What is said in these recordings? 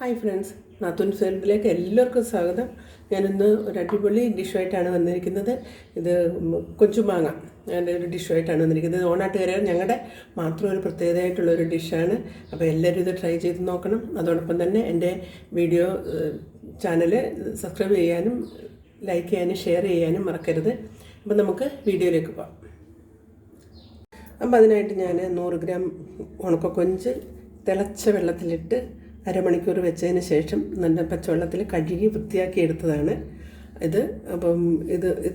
Hi friends നാത്തൂൻ സ്വരൂപിലേക്ക് എല്ലാവർക്കും സ്വാഗതം. ഞാനിന്ന് ഒരു അടിപൊളി ഡിഷുമായിട്ടാണ് വന്നിരിക്കുന്നത്. ഇത് കൊച്ചുമാങ്ങ അതിന്റെ ഒരു ഡിഷുമായിട്ടാണ് വന്നിരിക്കുന്നത്. ഇത് ഓണാട്ടുകാരൻ ഞങ്ങളുടെ മാത്രം ഒരു പ്രത്യേകതയായിട്ടുള്ള ഒരു ഡിഷാണ് അപ്പോൾ എല്ലാവരും ഇത് ട്രൈ ചെയ്ത് നോക്കണം. അതോടൊപ്പം തന്നെ എന്റെ വീഡിയോ ചാനൽ സബ്സ്ക്രൈബ് ചെയ്യാനും ലൈക്ക് ചെയ്യാനും ഷെയർ ചെയ്യാനും മറക്കരുത്. അപ്പോൾ നമുക്ക് വീഡിയോയിലേക്ക് പോകാം. അപ്പം അതിനായിട്ട് ഞാൻ നൂറ് ഗ്രാം ഉണക്ക ഉണക്കക്കൊഞ്ച് തിളച്ച വെള്ളത്തിലിട്ട് അരമണിക്കൂർ വെച്ചതിന് ശേഷം നല്ല പച്ചവെള്ളത്തിൽ കഴുകി വൃത്തിയാക്കി എടുത്തതാണ്. ഇത് അപ്പം ഇത്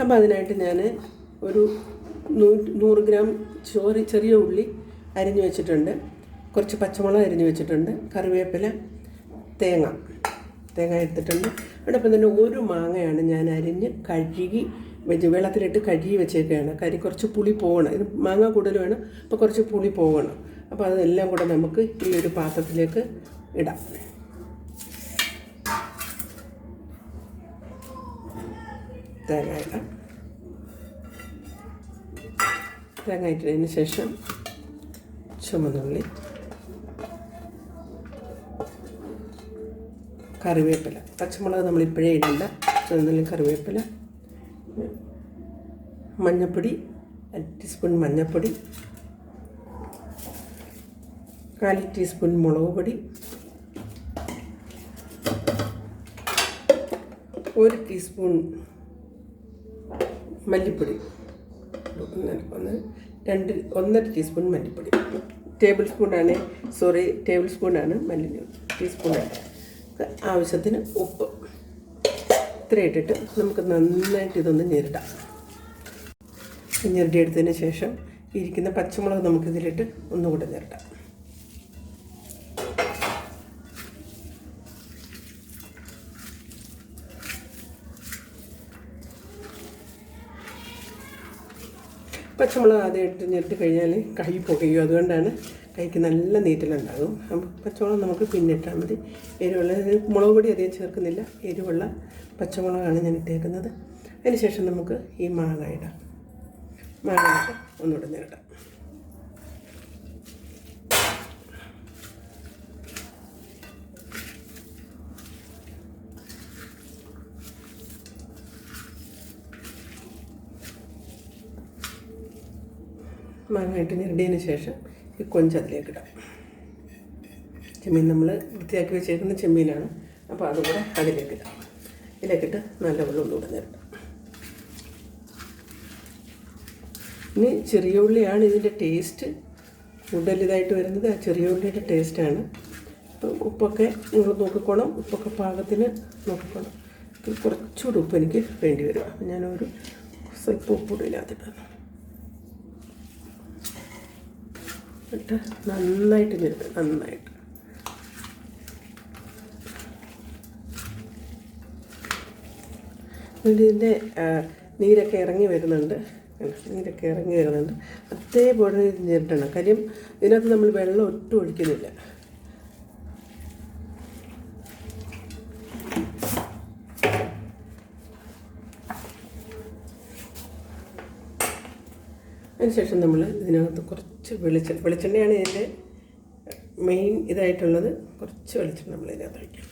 അപ്പം അതിനായിട്ട് ഞാൻ ഒരു നൂ- നൂറ് ഗ്രാം ചോറ് ചെറിയ ഉള്ളി അരിഞ്ഞു വെച്ചിട്ടുണ്ട്. കുറച്ച് പച്ചമുളക് അരിഞ്ഞു വെച്ചിട്ടുണ്ട്. കറിവേപ്പില തേങ്ങ. തേങ്ങ എടുത്തിട്ടുണ്ട്. അതോടൊപ്പം തന്നെ ഒരു മാങ്ങയാണ് ഞാൻ അരിഞ്ഞ് കഴുകി വെച്ച് വെള്ളത്തിലിട്ട് കഴുകി വെച്ചേക്കുകയാണ് കരി കുറച്ച് പുളി പോകണം. ഇത് മാങ്ങ കൂടുതൽ വേണം അപ്പോൾ കുറച്ച് പുളി പോകണം. അപ്പോൾ അതെല്ലാം കൂടെ നമുക്ക് ഈ ഒരു പാത്രത്തിലേക്ക് ഇടാം. തേങ്ങ തേങ്ങ ഇട്ടതിന് ശേഷം ചുമന്നുള്ളി കറിവേപ്പില. പച്ചമുളക് നമ്മൾ ഇപ്പോഴേ ഇടണ്ട. ചുവന്നുള്ളി കറിവേപ്പില മഞ്ഞപ്പൊടി അര ടീസ്പൂൺ മഞ്ഞൾപ്പൊടി കാൽ ടീസ്പൂൺ മുളക് പൊടി. ഒരു ടീസ്പൂൺ മല്ലിപ്പൊടി. ഒന്ന് രണ്ട് ഒന്നര ടീസ്പൂൺ മല്ലിപ്പൊടി. ടേബിൾ സ്പൂണാണ് സോറി ടേബിൾ സ്പൂണാണ് മല്ലി ടീസ്പൂണാണ് ആവശ്യത്തിന് ഉപ്പ്. ഇത്ര ഇട്ടിട്ട് നമുക്ക് നന്നായിട്ട് ഇതൊന്ന് ഞെരിടാം. ഞെരടിയെടുത്തതിന് ശേഷം ഇരിക്കുന്ന പച്ചമുളക് നമുക്കിതിലിട്ട് ഒന്നുകൂടെ ഞെരടാം. പച്ചമുളക് ആദ്യം ഇട്ട് ഞെരട്ടി കഴിഞ്ഞാൽ കൈ പുകയും. അതുകൊണ്ടാണ് കൈക്ക് നല്ല നീറ്റലുണ്ടാകും. അപ്പം പച്ചമുളക് നമുക്ക് പിന്നിട്ടാൽ മതി. എരിവുള്ള മുളക് പൊടി അധികം ചേർക്കുന്നില്ല. എരിവുള്ള പച്ചമുളകാണ് ഞാൻ ഇട്ടേക്കുന്നത്. അതിന് ശേഷം നമുക്ക് ഈ മാങ്ങ ഇടാം. മാങ്ങ ഇട്ട് ഒന്നുകൂടെ ഞെരടാം മാങ്ങ ഇട്ട് ഞെരടിയതിന് ശേഷം ഈ കൊഞ്ച് അതിലേക്ക് ഇടാം. ചെമ്മീൻ നമ്മൾ വൃത്തിയാക്കി വെച്ചേക്കുന്ന ചെമ്മീനാണ്. അപ്പോൾ അതുകൂടെ അതിലേക്ക് ഇടാം. ഇതിലേക്കിട്ട് നല്ല വെള്ളം ഒന്നുകൂടെ നേരിടാം ഇനി ചെറിയ ഉള്ളിയാണ് ഇതിന്റെ ടേസ്റ്റ് കൂടുതൽ ഇതായിട്ട് വരുന്നത് ആ ചെറിയ ഉള്ളിയുടെ ടേസ്റ്റാണ് അപ്പോൾ ഉപ്പൊക്കെ നിങ്ങൾ നോക്കിക്കോണം. ഉപ്പൊക്കെ പാകത്തിന് നോക്കിക്കോണം. കുറച്ചുകൂടി ഉപ്പ് എനിക്ക് വേണ്ടി വരും. ഞാൻ ഞാനൊരു സ്വല്പം കൂടി ഇതിനകത്തിട്ടാണ് ഇട്ട് നന്നായിട്ട് ഞെരുക്കുക നന്നായിട്ട്. ഇതിന്റെ നീരൊക്കെ ഇറങ്ങി വരുന്നുണ്ട്. നീരൊക്കെ ഇറങ്ങി വരുന്നുണ്ട്. അതേപോലെ ഞെരട്ടണം കാര്യം ഇതിനകത്ത് നമ്മൾ വെള്ളം ഒട്ടും ഒഴിക്കുന്നില്ല. അതിനുശേഷം നമ്മൾ ഇതിനകത്ത് കുറച്ച് വെളിച്ചെണ്ണ വെളിച്ചെണ്ണയാണ് ഇതിന്റെ മെയിൻ ഇതായിട്ടുള്ളത്. കുറച്ച് വെളിച്ചെണ്ണ നമ്മൾ ഇതിനകത്ത് ഒഴിക്കാം.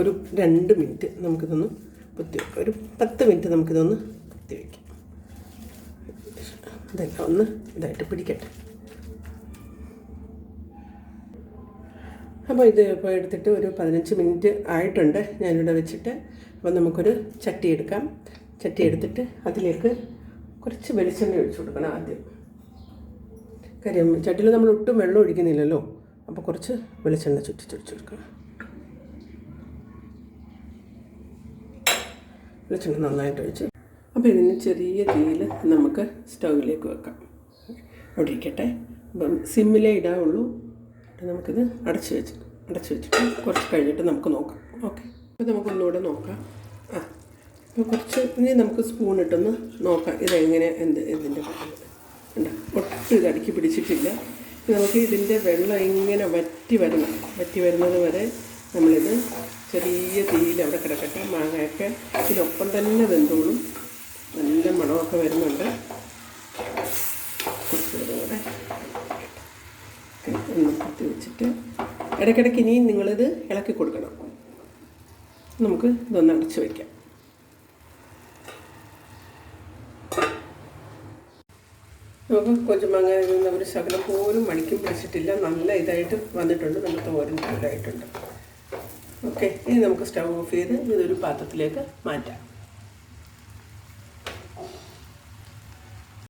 ഒരു രണ്ട് മിനിറ്റ് നമുക്കിതൊന്ന് കുത്തി ഒരു പത്ത് മിനിറ്റ് നമുക്കിതൊന്ന് കുത്തി വയ്ക്കാം ഇതെല്ലാം ഒന്ന് ഇതായിട്ട് പിടിക്കട്ടെ. അപ്പോൾ ഇത് ഇപ്പോൾ എടുത്തിട്ട് ഒരു പതിനഞ്ച് മിനിറ്റ് ആയിട്ടുണ്ട്. ഞാനിവിടെ വെച്ചിട്ട് അപ്പോൾ നമുക്കൊരു ചട്ടി എടുക്കാം. ചട്ടി എടുത്തിട്ട് അതിലേക്ക് കുറച്ച് വെളിച്ചെണ്ണ ഒഴിച്ചു കൊടുക്കണം ആദ്യം. കാര്യം ചട്ടിയിൽ നമ്മൾ ഒട്ടും വെള്ളം ഒഴിക്കുന്നില്ലല്ലോ. അപ്പോൾ കുറച്ച് വെളിച്ചെണ്ണ ചുറ്റിച്ചൊഴിച്ച് കൊടുക്കണം. വെളിച്ചെണ്ണ നന്നായിട്ട് ഒഴിച്ച് അപ്പോൾ ഇതിന് ചെറിയ തീയിൽ നമുക്ക് സ്റ്റൗവിലേക്ക് വെക്കാം. അവിടെ ഇരിക്കട്ടെ. അപ്പം സിമ്മിലേ ഇടാവുള്ളൂ. നമുക്കിത് അടച്ച് വെച്ച് അടച്ച് വെച്ചിട്ട് കുറച്ച് കഴിഞ്ഞിട്ട് നമുക്ക് നോക്കാം. ഓക്കെ. അപ്പോൾ നമുക്കൊന്നുകൂടെ നോക്കാം. ആ. അപ്പോൾ കുറച്ച് ഇനി നമുക്ക് സ്പൂൺ ഇട്ടൊന്ന് നോക്കാം. ഇതെങ്ങനെ എന്ത് ഇതിന്റെ ഉണ്ട് ഒട്ടും ഇത് അടുക്കി പിടിച്ചിട്ടില്ല. നമുക്ക് ഇതിന്റെ വെള്ളം ഇങ്ങനെ വറ്റി വരണം. വറ്റി വരുന്നത് വരെ നമ്മളിത് ചെറിയ തീയിൽ അവിടെ കിടക്കട്ടെ. മാങ്ങയൊക്കെ ഇതിനൊപ്പം തന്നെ വെന്തോളും. നല്ല മണമൊക്കെ വരുന്നുണ്ട്. കുത്തി വെച്ചിട്ട് ഇടയ്ക്കിടയ്ക്ക് ഇനിയും നിങ്ങളിത് ഇളക്കി കൊടുക്കണം. നമുക്ക് ഇതൊന്ന് അടച്ചു വയ്ക്കാം നമുക്ക് കൊച്ചുമാങ്ങ നിന്ന് ഒരു ശകലം പോലും മണിക്കും പിടിച്ചിട്ടില്ല. നല്ല ഇതായിട്ട് വന്നിട്ടുണ്ട്. നല്ല തോരൻ ഇതായിട്ടുണ്ട് ഓക്കെ ഇനി നമുക്ക് സ്റ്റവ് ഓഫ് ചെയ്ത് ഇതൊരു പാത്രത്തിലേക്ക് മാറ്റാം.